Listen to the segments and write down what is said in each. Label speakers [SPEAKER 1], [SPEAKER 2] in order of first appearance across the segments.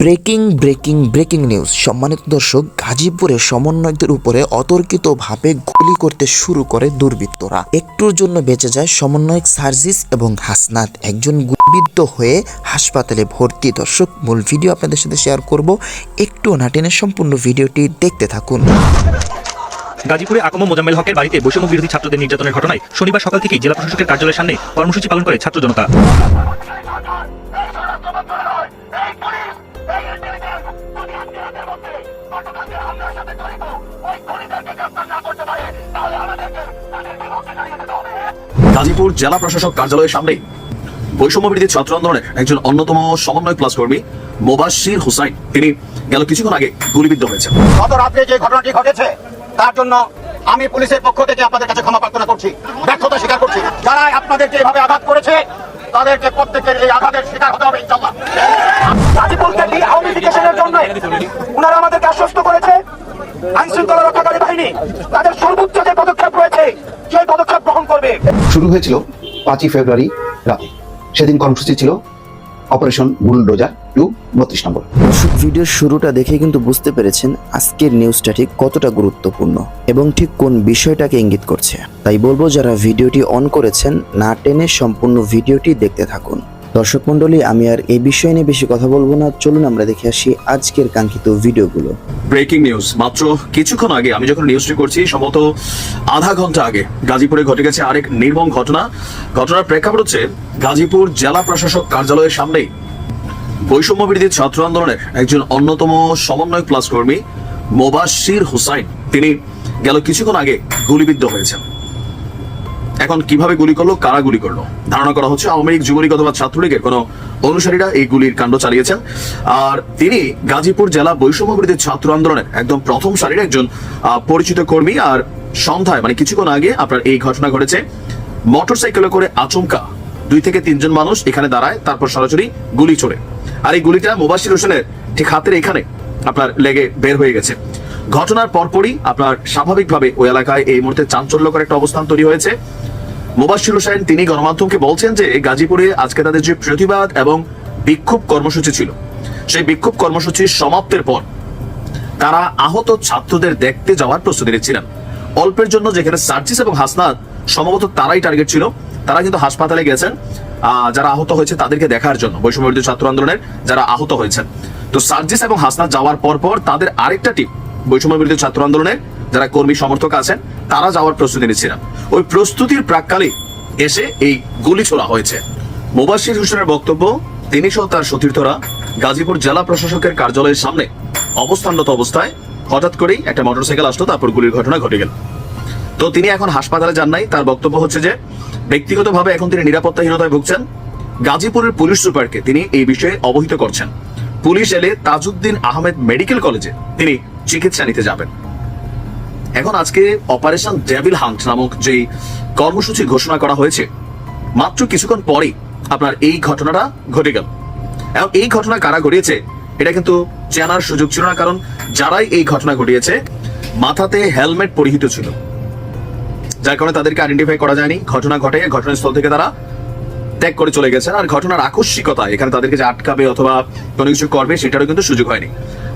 [SPEAKER 1] Breaking breaking breaking news. সম্মানিত দর্শক, গাজীপুরে সমন্বয়কদের উপরে অতর্কিতভাবে গুলি করতে শুরু করে দুর্বৃত্তরা। একটুর জন্য বেঁচে যায় সমন্বয়ক সার্জিস এবং হাসনাত। একজন গুলিবিদ্ধ হয়ে হাসপাতালে ভর্তি। দর্শক, মূল ভিডিও আপনাদের সাথে শেয়ার করব। একটু নাটেনের সম্পূর্ণ ভিডিওটি দেখতে থাকুন।
[SPEAKER 2] গাজীপুরে আকম মোজাম্মেল হকের বাড়িতে বৈষম্য বিরোধী ছাত্রদের নির্যাতনের ঘটনায় শনিবার সকাল থেকেই জেলা প্রশাসকের কার্যালয়ের সামনে কর্মসূচি পালন করে ছাত্র জনতা।
[SPEAKER 3] গাজীপুর জেলা প্রশাসক কার্যালয়ের সামনে বৈষম্য বিরোধী ছাত্র আন্দোলনের একজন অন্যতম সমন্বয় ক্লাস কর্মী মোবাশির হুসাইন। তিনি গেল কিছুক্ষণ আগে গুলিবিদ্ধ হয়েছে
[SPEAKER 4] গত রাত্রে যে ঘটনাটি ঘটেছে, তার জন্য আমি পুলিশের পক্ষ থেকে আপনাদের কাছে ক্ষমা প্রার্থনা করছি, ব্যর্থতা স্বীকার করছি। যারা আপনাদেরকে এভাবে আঘাত করেছে, তাদেরকে প্রত্যেকের এই আঘাতের শিকার হতে হবে ইনশাল্লাহ গাজীপুরকে ডিআউনিফিকেশনের জন্য ওনারা আমাদেরকে আশ্বস্ত করেছে আইন শৃঙ্খলা রক্ষাকারী বাহিনী তাদের সর্বোচ্চ যে পদক্ষেপ রয়েছে সেই পদক্ষেপ গ্রহণ করবে?
[SPEAKER 5] শুরু হয়েছিল পাঁচই ফেব্রুয়ারি রাতে। সেদিন কর্মসূচি ছিল অপারেশন বুলডোজার টু বত্রিশ নম্বর।
[SPEAKER 1] ভিডিও ভিডিওর শুরুটা দেখে কিন্তু বুঝতে পেরেছেন আজকের নিউজটা ঠিক কতটা গুরুত্বপূর্ণ এবং ঠিক কোন বিষয়টাকে ইঙ্গিত করছে। তাই বলব যারা ভিডিওটি অন করেছেন না টেনে সম্পূর্ণ ভিডিওটি দেখতে থাকুন। দর্শক মন্ডলী আমি আর এই বিষয় নিয়ে বেশি কথা বলব না। চলুন আমরা দেখে আসি আজকের কাঙ্ক্ষিত ভিডিওগুলো।
[SPEAKER 3] ব্রেকিং নিউজ মাত্র কিছুক্ষণ আগে আমি যখন নিউজটি করছি, সম্ভবত আধা ঘণ্টা আগে গাজীপুরে ঘটে গেছে আরেক নির্মম ঘটনা। ঘটনার প্রেক্ষাপট হচ্ছে গাজীপুর জেলা প্রশাসক কার্যালয়ের সামনেই। বৈষম্য বিরোধী ছাত্র আন্দোলনের একজন অন্যতম সমন্বয় প্লাস কর্মী মোবাশির হুসাইন। তিনি গেল কিছুক্ষণ আগে গুলিবিদ্ধ হয়েছেন। এখন কীভাবে গুলি করল, কারা গুলি করল? ধারণা করা হচ্ছে আওয়ামী লীগ যুবলীগ অথবা ছাত্রলীগের কোনো অনুসারীরা এই গুলির কাণ্ড চালিয়েছেন। আর তিনি গাজীপুর জেলা বৈষম্য বিরোধী ছাত্র আন্দোলনের একদম প্রথম সারির একজন পরিচিত কর্মী। আর সন্ধ্যায় মানে কিছুক্ষণ আগে আপনার এই ঘটনা ঘটেছে। মোটরসাইকেলে করে আচমকা দুই থেকে তিনজন মানুষ এখানে দাঁড়ায়, তারপর সরাসরি গুলি ছোড়ে আর এই গুলিটা মুবাশির হোসেনের ঠিক হাতের এখানে আপনার লেগে বের হয়ে গেছে। ঘটনার পরপরই আপনার স্বাভাবিকভাবে ওই এলাকায় এই মুহূর্তে চাঞ্চল্যকর একটা অবস্থান তৈরি হয়েছে। মুবাশির হোসেন, তিনি গণমাধ্যমকে বলছেন যে গাজীপুরে আজকে তাদের যে প্রতিবাদ এবং বিক্ষোভ কর্মসূচি ছিল, সেই বিক্ষোভ কর্মসূচি সমাপ্তের পর তারা আহত ছাত্রদের দেখতে যাওয়ার প্রস্তুতি নিচ্ছিলেন। অল্পের জন্য যেখানে সার্জিস এবং হাসনাত, সম্ভবত তারাই টার্গেট ছিল। তারা কিন্তু হাসপাতালে গেছেন। যারা আহত হয়েছে তাদেরকে দেখার জন্য, বৈষম্যবিরোধী ছাত্র আন্দোলনের যারা আহত হয়েছেন। তো সার্জিস এবং হাসনাত যাওয়ার পর পর তাদের আরেকটা টিম বৈষম্যবিরোধী ছাত্র আন্দোলনের যারা কর্মী সমর্থক আছেন, তারা যাওয়ার প্রস্তুতি নিচ্ছিলেন ওই প্রস্তুতির প্রাককালে এসে এই গুলি ছোড়া হয়েছে। মুবাশির হোসেনের বক্তব্য, তিনি সহ তার সতীর্থরা গাজীপুর জেলা প্রশাসকের কার্যালয়ের সামনে অবস্থানরত অবস্থায় হঠাৎ করেই একটা মোটরসাইকেল আসলো, তারপর গুলির ঘটনা ঘটে গেল। তো তিনি এখন হাসপাতালে যান নাই। তার বক্তব্য হচ্ছে যে, ব্যক্তিগতভাবে এখন তিনি নিরাপত্তাহীনতায় ভুগছেন। গাজীপুরের পুলিশ সুপারকে তিনি এই বিষয়ে অবহিত করছেন। পুলিশ এলে তাজউদ্দিন আহমেদ মেডিকেল কলেজে তিনি চিকিৎসা নিতে যাবেন। এখন আজকে অপারেশন ডেভিল হান্ট নামক যে কর্মসূচি ঘোষণা করা হয়েছে, মাত্র কিছুক্ষণ পরেই আপনার এই ঘটনাটা ঘটে গেল। এবং এই ঘটনা কারা ঘটিয়েছে, এটা কিন্তু জানার সুযোগ ছিল না, কারণ যারাই এই ঘটনা ঘটিয়েছে, মাথাতে হেলমেট পরিহিত ছিল। যার কারণে তাদেরকে আইডেন্টিফাই করা যায়নি, ঘটনা ঘটে, ঘটনাস্থল থেকে তারা ত্যাগ করে চলে গেছেন, আর ঘটনার আকস্মিকতা এখানে তাদেরকে যে আটকাবে অথবা কোনো কিছু করবে, সেটারও কিন্তু সুযোগ হয়নি।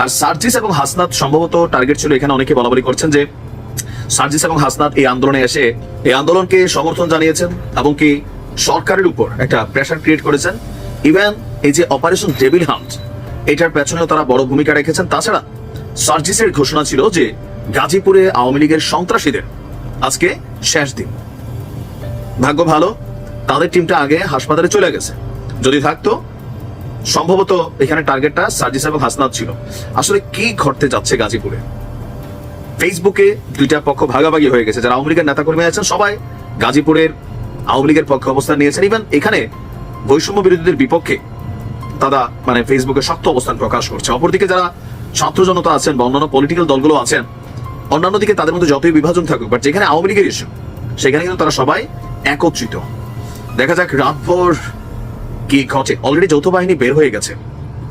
[SPEAKER 3] আর সার্জিস এবং হাসনাত সম্ভবত টার্গেট ছিল এখানে অনেকে বলা বলি করছেন যে সার্জিস এবং হাসনাত এই আন্দোলনে এসে এই আন্দোলনকে সমর্থন জানিয়েছেন এবং কি সরকারের উপর একটা প্রেশার ক্রিয়েট করেছেন। ইভেন এই যে অপারেশন ডেভিল হান্ট এটার পেছনেও তারা বড় ভূমিকা রেখেছেন। তাছাড়া সার্জিসের ঘোষণা ছিল যে গাজীপুরে আওয়ামী লীগের সন্ত্রাসীদের আজকে শেষ দিন। ভাগ্য ভালো, তাদের টিমটা আগে হাসপাতালে চলে গেছে। যদি থাকতো সম্ভবত এখানে টার্গেটটা সার্জিস এবং হাসনাত ছিল। আসলে কি ঘটতে যাচ্ছে গাজীপুরে? ফেসবুকে দুইটা পক্ষ ভাগাভাগি হয়ে গেছে। যারা আওয়ামী লীগের নেতাকর্মী আছেন, সবাই গাজীপুরের আওয়ামী লীগের পক্ষে অবস্থান নিয়েছেন। ইভেন এখানে বৈষম্য বিরোধীদের বিপক্ষে তারা মানে ফেসবুকে শক্ত অবস্থান প্রকাশ করছে। অপরদিকে যারা ছাত্র জনতা আছেন বা অন্যান্য পলিটিক্যাল দলগুলো আছেন, অন্যান্য দিকে তাদের মধ্যে যতই বিভাজন থাকুক বাট যেখানে আওয়ামী লীগের ইস্যু সেখানে কিন্তু তারা সবাই একত্রিত। দেখা যাক রাতভর কি ঘটে। অলরেডি যৌথ বাহিনী বের হয়ে গেছে।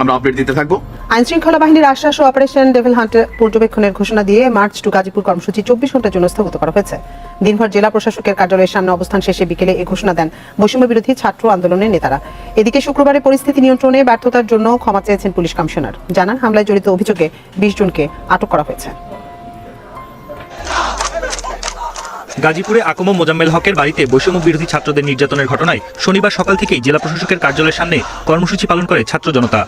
[SPEAKER 3] আমরা আপডেট দিতে থাকব।
[SPEAKER 6] আইন শৃঙ্খলা বাহিনীর আশ্বাস ও অপারেশন ডেভিল হান্ট পর্যবেক্ষণের ঘোষণা দিয়ে মার্চ টু গাজীপুর কর্মসূচি চব্বিশ ঘণ্টার জন্য স্থগিত করা হয়েছে। দিনভর জেলা প্রশাসকের কার্যালয়ের সামনে অবস্থান শেষে বিকেলে এ ঘোষণা দেন বৈষম্য বিরোধী ছাত্র আন্দোলনের নেতারা। এদিকে শুক্রবারে পরিস্থিতি নিয়ন্ত্রণে ব্যর্থতার জন্য ক্ষমা চেয়েছেন পুলিশ কমিশনার। জানান, হামলায় জড়িত অভিযোগে বিশ জনকে আটক করা হয়েছে।
[SPEAKER 2] গাজীপুরে আকম মোজাম্মেল হকের বাড়িতে বৈষম্য বিরোধী ছাত্রদের নির্যাতনের ঘটনায় শনিবার সকাল থেকেই জেলা প্রশাসকের কার্যালয়ের সামনে কর্মসূচি পালন করে ছাত্র জনতা।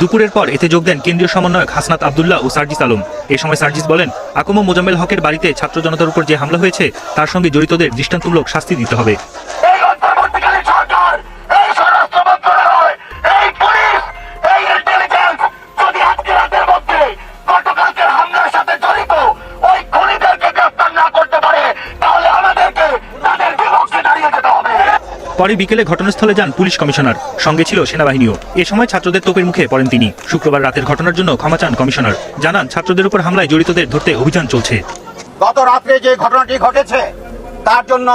[SPEAKER 2] দুপুরের পর এতে যোগ দেন কেন্দ্রীয় সমন্বয়ক হাসনাত আবদুল্লাহ ও সার্জিস আলম। এ সময় সার্জিস বলেন আকম মোজাম্মেল হকের বাড়িতে ছাত্র জনতার উপর যে হামলা হয়েছে, তার সঙ্গে জড়িতদের দৃষ্টান্তমূলক শাস্তি দিতে হবে।
[SPEAKER 4] পরে
[SPEAKER 2] বিকেলে ঘটনাস্থলে যান পুলিশ কমিশনার। সঙ্গে ছিল সেনাবাহিনীও। এ সময় ছাত্রদের তোপের মুখে পড়েন তিনি। শুক্রবার রাতের ঘটনার জন্য ক্ষমা চান কমিশনার। জানান, ছাত্রদের উপর হামলায় জড়িতদের ধরতে অভিযান চলছে।
[SPEAKER 4] গত রাত্রে যে ঘটনাটি ঘটেছে, তার জন্য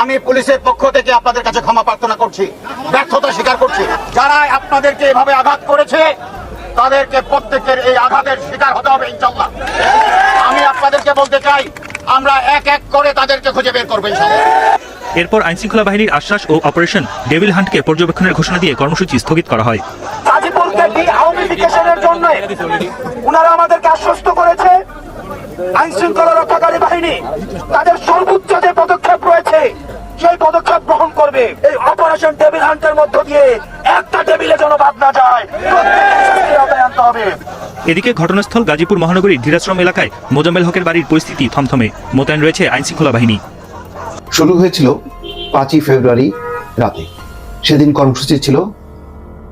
[SPEAKER 4] আমি পুলিশের পক্ষ থেকে আপনাদের কাছে ক্ষমা প্রার্থনা করছি, ব্যর্থতা স্বীকার করছি। যারা আপনাদেরকে এভাবে আঘাত করেছে, তাদেরকে প্রত্যেকের এই আঘাতের শিকার হতে হবে ইনশাল্লাহ আমি আপনাদেরকে বলতে চাই আমরা এক এক করে তাদেরকে খুঁজে বের করব
[SPEAKER 2] এরপর আইনশৃঙ্খলা বাহিনীর আশ্বাস ও অপারেশন ডেভিল হান্টকে পর্যবেক্ষণের ঘোষণা দিয়ে কর্মসূচি স্থগিত করা হয়।
[SPEAKER 4] গাজীপুরকে ডি আওয়ামীফিকেশনের জন্য ওনারা আমাদেরকে আশ্বস্ত করেছে আইন শৃঙ্খলা রক্ষাকারী বাহিনী তাদের সর্বোচ্চ যে পদক্ষেপ রয়েছে সেই পদক্ষেপ গ্রহণ করবে। এই অপারেশন টেবিল হান্টের মধ্য দিয়ে একটা টেবিলে যেন বাদ না যায়। আনতে হবে।
[SPEAKER 2] এদিকে ঘটনাস্থল গাজীপুর মহানগরীর ধীরাশ্রম এলাকায় মোজাম্মেল হকের বাড়ির পরিস্থিতি থমথমে। মোতায়েন রয়েছে আইনশৃঙ্খলা বাহিনী।
[SPEAKER 5] শুরু হয়েছিল পাঁচই ফেব্রুয়ারি রাতে। সেদিন কর্মসূচি ছিল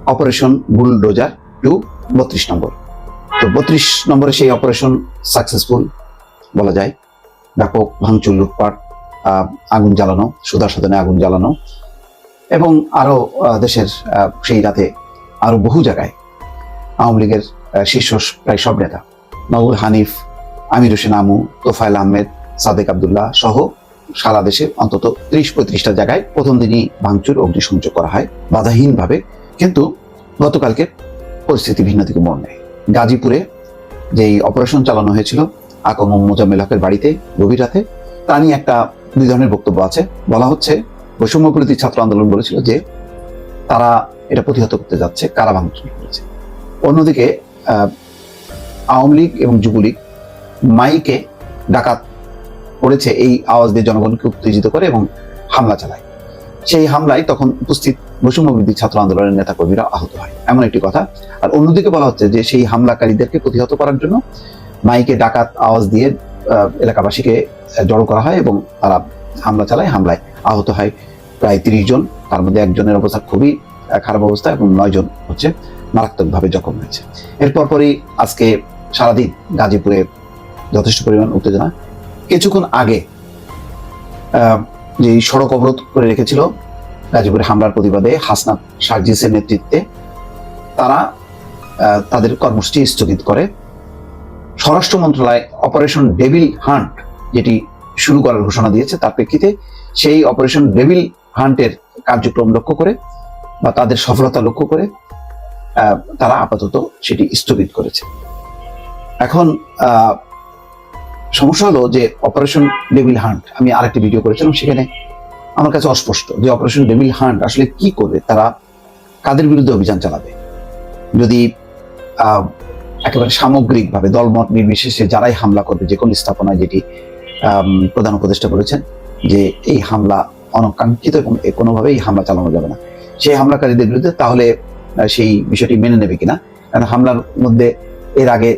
[SPEAKER 5] অপারেশন বুলডোজার টু বত্রিশ নম্বর। তো বত্রিশ নম্বরে সেই অপারেশন সাকসেসফুল বলা যায়। ব্যাপক ভাঙচুর লুটপাট আহ, আগুন জ্বালানো সুদা আগুন জ্বালানো এবং আরও দেশের সেই রাতে আরও বহু জায়গায় আওয়ামী লীগের শীর্ষ প্রায় সব নেতা নবুল হানিফ, আমির হোসেন আমু, তোফায়েল আহমেদ, সাদেক আবদুল্লাহ সহ সারা দেশে অন্তত ত্রিশ পঁয়ত্রিশটা জায়গায় প্রথম দিনই ভাঙচুর অগ্নিসংযোগ করা হয় বাধাহীনভাবে। কিন্তু গতকালকে পরিস্থিতি ভিন্ন দিকে মোড় নেয়। গাজীপুরে যেই অপারেশন চালানো হয়েছিল আকম মোজাম্মেল হকের বাড়িতে গভীর রাতে, তা নিয়ে একটা দুই ধরনের বক্তব্য আছে। বলা হচ্ছে বৈষম্য ছাত্র আন্দোলন বলেছিল যে তারা এটা প্রতিহত করতে যাচ্ছে, কারা ভাঙচুর করেছে। অন্যদিকে আওয়ামী লীগ এবং যুবলীগ মাইকে ডাকাত করেছে এই আওয়াজ দিয়ে জনগণকে উত্তেজিত করে এবং হামলা চালায়। সেই হামলায় তখন উপস্থিত বৈষম্য বিরোধী ছাত্র আন্দোলনের নেতাকর্মীরা আহত হয়। এমন একটি কথা। আর অন্যদিকে বলা হচ্ছে যে সেই হামলাকারীদেরকে প্রতিহত করার জন্য মাইকে ডাকাত আওয়াজ দিয়ে এলাকাবাসীকে জড়ো করা হয় এবং তারা হামলা চালায়। হামলায় আহত হয় প্রায় তিরিশ জন। তার মধ্যে একজনের অবস্থা খুবই খারাপ অবস্থা এবং নয় জন হচ্ছে মারাত্মকভাবে জখম হয়েছে। এরপর পরই আজকে সারাদিন গাজীপুরে যথেষ্ট পরিমাণ উত্তেজনা। কিছুক্ষণ আগে যে সড়ক অবরোধ করে রেখেছিল গাজীপুরে হামলার প্রতিবাদে হাসনাত সার্জিসের নেতৃত্বে, তারা তাদের কর্মসূচি স্থগিত করে। স্বরাষ্ট্র মন্ত্রণালয় অপারেশন ডেভিল হান্ট, যেটি শুরু করার ঘোষণা দিয়েছে। তার প্রেক্ষিতে সেই অপারেশন ডেভিল হান্টের কার্যক্রম লক্ষ্য করে বা তাদের সফলতা লক্ষ্য করে তারা আপাতত সেটি স্থগিত করেছে। এখন সমস্যা হলো যে অপারেশন ডেভিল হান্ট, আমি আরেকটি ভিডিও করেছিলাম, সেখানে আমার কাছে অস্পষ্ট যে অপারেশন ডেভিল হান্ট আসলে কি করবে তারা কাদের বিরুদ্ধে অভিযান চালাবে? যদি একেবারে সামগ্রিকভাবে দলমত নির্বিশেষে যারাই হামলা করবে, যে কোনো স্থাপনায় যেটি প্রধান উপদেষ্টা বলেছেন যে এই হামলা অনাকাঙ্ক্ষিত এবং কোনোভাবেই হামলা চালানো যাবে না। সেই হামলাকারীদের বিরুদ্ধে তাহলে সেই বিষয়টি মেনে নেবে কিনা? কারণ হামলার মধ্যে এর আগে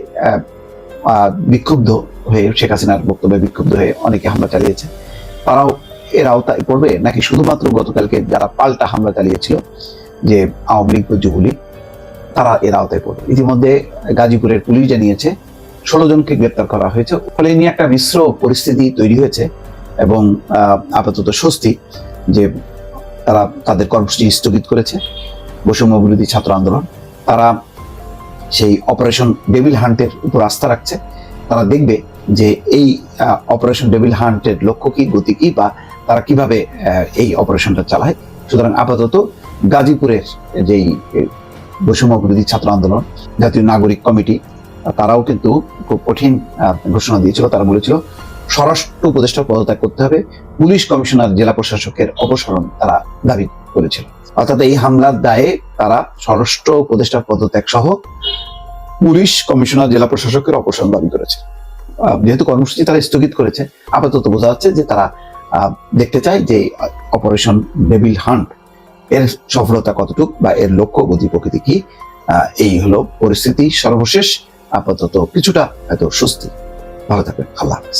[SPEAKER 5] বিক্ষুব্ধ হয়ে শেখ হাসিনার বক্তব্যে বিক্ষুব্ধ হয়ে অনেকে হামলা চালিয়েছে। তারাও এর আওতায় পড়বে নাকি শুধুমাত্র গতকালকে যারা পাল্টা হামলা চালিয়েছিল, যে আওয়ামী লীগ যুবলীগ, তারা এর আওতায় পড়বে ইতিমধ্যে গাজীপুরের পুলিশ জানিয়েছে ষোলো জনকে গ্রেপ্তার করা হয়েছে। ফলে নিয়ে একটা মিশ্র পরিস্থিতি তৈরি হয়েছে এবং আপাতত স্বস্তি যে তারা তাদের কর্মসূচি স্থগিত করেছে। বৈষম্য বিরোধী ছাত্র আন্দোলন। তারা সেই অপারেশন ডেভিল হান্টের উপর আস্থা রাখছে। তারা দেখবে যে এই অপারেশন ডেভিল হান্টের লক্ষ্য কি, গতি কি বা তারা কীভাবে এই অপারেশনটা চালায়। সুতরাং আপাতত গাজীপুরের যেই বৈষম্য বিরোধী ছাত্র আন্দোলন, জাতীয় নাগরিক কমিটি তারাও কিন্তু খুব কঠিন ঘোষণা দিয়েছিল, তারা বলেছিল, স্বরাষ্ট্র উপদেষ্টা পদত্যাগ করতে হবে, পুলিশ কমিশনার, জেলা প্রশাসকের অপসারণ তারা দাবি করেছিল। অর্থাৎ এই হামলার দায়ে তারা স্বরাষ্ট্র উপদেষ্টা পদত্যাগ সহ পুলিশ কমিশনার, জেলা প্রশাসকের অপসারণ দাবি করেছে। যেহেতু কর্মসূচি তারা স্থগিত করেছে, আপাতত বোঝা যাচ্ছে যে তারা দেখতে চায় যে অপারেশন ডেভিল হান্ট এর সফলতা কতটুকু বা এর লক্ষ্য গতি প্রকৃতি কি। এই হলো পরিস্থিতি সর্বশেষ। আপাতত কিছুটা হয়তো স্বস্তি। ভালো থাকবেন। আল্লাহ হাফেজ।